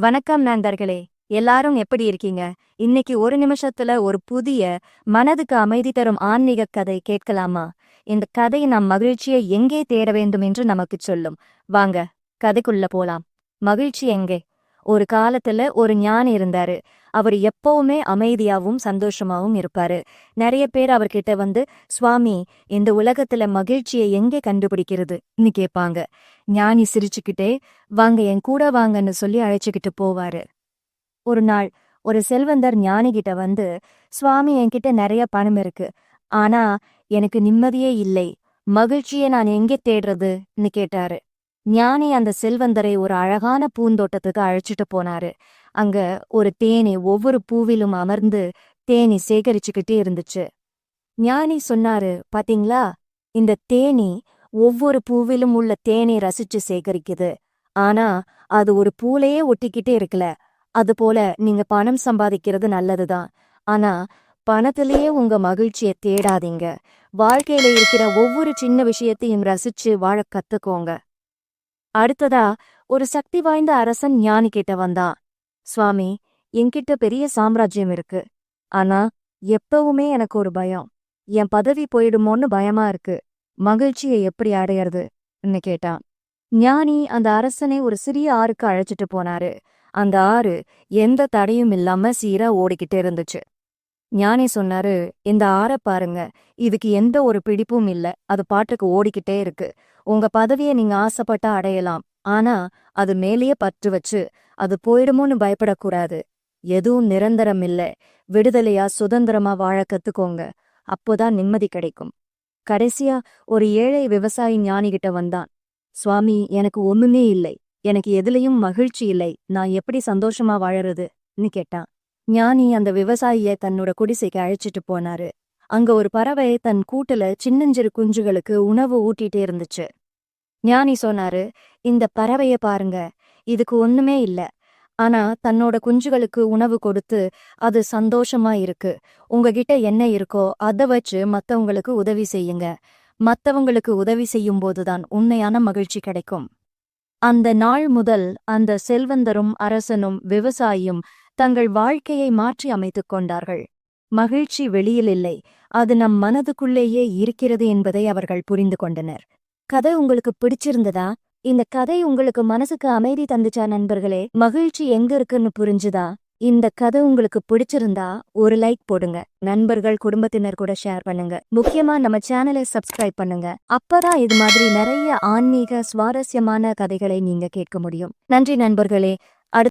வணக்கம் நண்பர்களே எல்லாரும் எப்படி இருக்கீங்க? இன்னைக்கு ஒரு நிமிஷத்துல ஒரு புதிய மனதுக்கு அமைதி தரும் ஆன்மீக கதை கேட்கலாமா? இந்த கதை நம் மகிழ்ச்சியை எங்கே தேட வேண்டும் என்று நமக்கு சொல்லும். வாங்க கதைக்குள்ள போலாம். மகிழ்ச்சி எங்கே? ஒரு காலத்துல ஒரு ஞானி இருந்தாரு. அவர் எப்பவுமே அமைதியாவும் சந்தோஷமாவும் இருப்பாரு. நிறைய பேர் அவர்கிட்ட வந்து சுவாமி இந்த உலகத்துல மகிழ்ச்சியை எங்கே கண்டுபிடிக்கிறதுன்னு கேட்பாங்க. ஞானி சிரிச்சுக்கிட்டே வாங்க என் கூட வாங்கன்னு சொல்லி அழைச்சுக்கிட்டு போவாரு. ஒரு நாள் ஒரு செல்வந்தர் ஞானி கிட்ட வந்து சுவாமி என்கிட்ட நிறைய பணம் இருக்கு. ஆனா எனக்கு நிம்மதியே இல்லை. மகிழ்ச்சியை நான் எங்கே தேடுறதுன்னு கேட்டாரு. ஞானி அந்த செல்வந்தரை ஒரு அழகான பூந்தோட்டத்துக்கு அழைச்சிட்டு போனாரு. அங்க ஒரு தேனி ஒவ்வொரு பூவிலும் அமர்ந்து தேனி சேகரிச்சுக்கிட்டே இருந்துச்சு. ஞானி சொன்னாரு பாத்தீங்களா? இந்த தேனி ஒவ்வொரு பூவிலும் உள்ள தேனை ரசிச்சு சேகரிக்குது. ஆனா அது ஒரு பூலையே ஒட்டிக்கிட்டே இருக்கல. அதுபோல நீங்க பணம் சம்பாதிக்கிறது நல்லதுதான். ஆனா பணத்திலேயே உங்க மகிழ்ச்சியை தேடாதீங்க. வாழ்க்கையில இருக்கிற ஒவ்வொரு சின்ன விஷயத்தையும் ரசிச்சு வாழ கத்துக்கோங்க. அடுத்ததா ஒரு சக்தி வாய்ந்த அரசன் ஞானி கிட்ட வந்தான் சுவாமி என்கிட்ட பெரிய சாம்ராஜ்யம் இருக்கு. ஆனா எப்பவுமே எனக்கு ஒரு பயம். என் பதவி போயிடுமோன்னு பயமா இருக்கு. மகிழ்ச்சியை எப்படி அடையறதுன்னு கேட்டான் ஞானி அந்த அரசனை ஒரு சிறிய ஆறுக்கு அழைச்சிட்டு போனாரு. அந்த ஆறு எந்த தடையும் இல்லாம சீரா ஓடிக்கிட்டு இருந்துச்சு. ஞானி சொன்னாரு இந்த ஆற பாருங்க இதுக்கு எந்த ஒரு பிடிப்பும் இல்ல அது பாட்டுக்கு ஓடிக்கிட்டே இருக்கு. உங்க பதவியை நீங்க ஆசைப்பட்டா அடையலாம் ஆனா அது மேலேயே பற்று வச்சு அது போயிடுமோன்னு பயப்படக்கூடாது. எதுவும் நிரந்தரம் இல்ல. விடுதலையா சுதந்திரமா வாழ கத்துக்கோங்க. அப்போதான் நிம்மதி கிடைக்கும். கடைசியா ஒரு ஏழை விவசாயி ஞானிகிட்ட வந்தான். சுவாமி எனக்கு ஒண்ணுமே இல்லை. எனக்கு எதுலயும் மகிழ்ச்சி இல்லை. நான் எப்படி சந்தோஷமா வாழறதுன்னு கேட்டான். ஞானி அந்த விவசாயிய தன்னோட குடிசைக்கு அழைச்சிட்டு போனாரு. அங்க ஒரு பறவை தன் கூட்டுல சின்னஞ்சிறு குஞ்சுகளுக்கு உணவு ஊட்டிட்டே இருந்துச்சு. ஞானி சொன்னாரு இந்த பறவைய பாருங்க இதுக்கு ஒண்ணுமே இல்ல. ஆனா தன்னோட குஞ்சுகளுக்கு உணவு கொடுத்து அது சந்தோஷமா இருக்கு. உங்ககிட்ட என்ன இருக்கோ அத வச்சு மத்தவங்களுக்கு உதவி செய்யுங்க. மத்தவங்களுக்கு உதவி செய்யும் போதுதான் உண்மையான மகிழ்ச்சி கிடைக்கும். அந்த நாள் முதல் அந்த செல்வந்தரும் அரசனும் விவசாயியும் தங்கள் வாழ்க்கையை மாற்றி அமைத்துக் கொண்டார்கள். மகிழ்ச்சி வெளியில் இல்லை. அது நம் மனதுக்குள்ளேயே இருக்கிறது என்பதை அவர்கள் புரிந்து கொண்டனர். கதை உங்களுக்கு பிடிச்சிருந்ததா? இந்த கதை உங்களுக்கு மனசுக்கு அமைதி தந்துச்சா நண்பர்களே? மகிழ்ச்சி எங்க இருக்குன்னு புரிஞ்சுதா? இந்த கதை உங்களுக்கு பிடிச்சிருந்தா ஒரு லைக் போடுங்க. நண்பர்கள் குடும்பத்தினர் கூட ஷேர் பண்ணுங்க. முக்கியமா நம்ம சேனலை சப்ஸ்கிரைப் பண்ணுங்க. அப்பதான் இது மாதிரி நிறைய ஆன்மீக சுவாரஸ்யமான கதைகளை நீங்க கேட்க முடியும். நன்றி நண்பர்களே.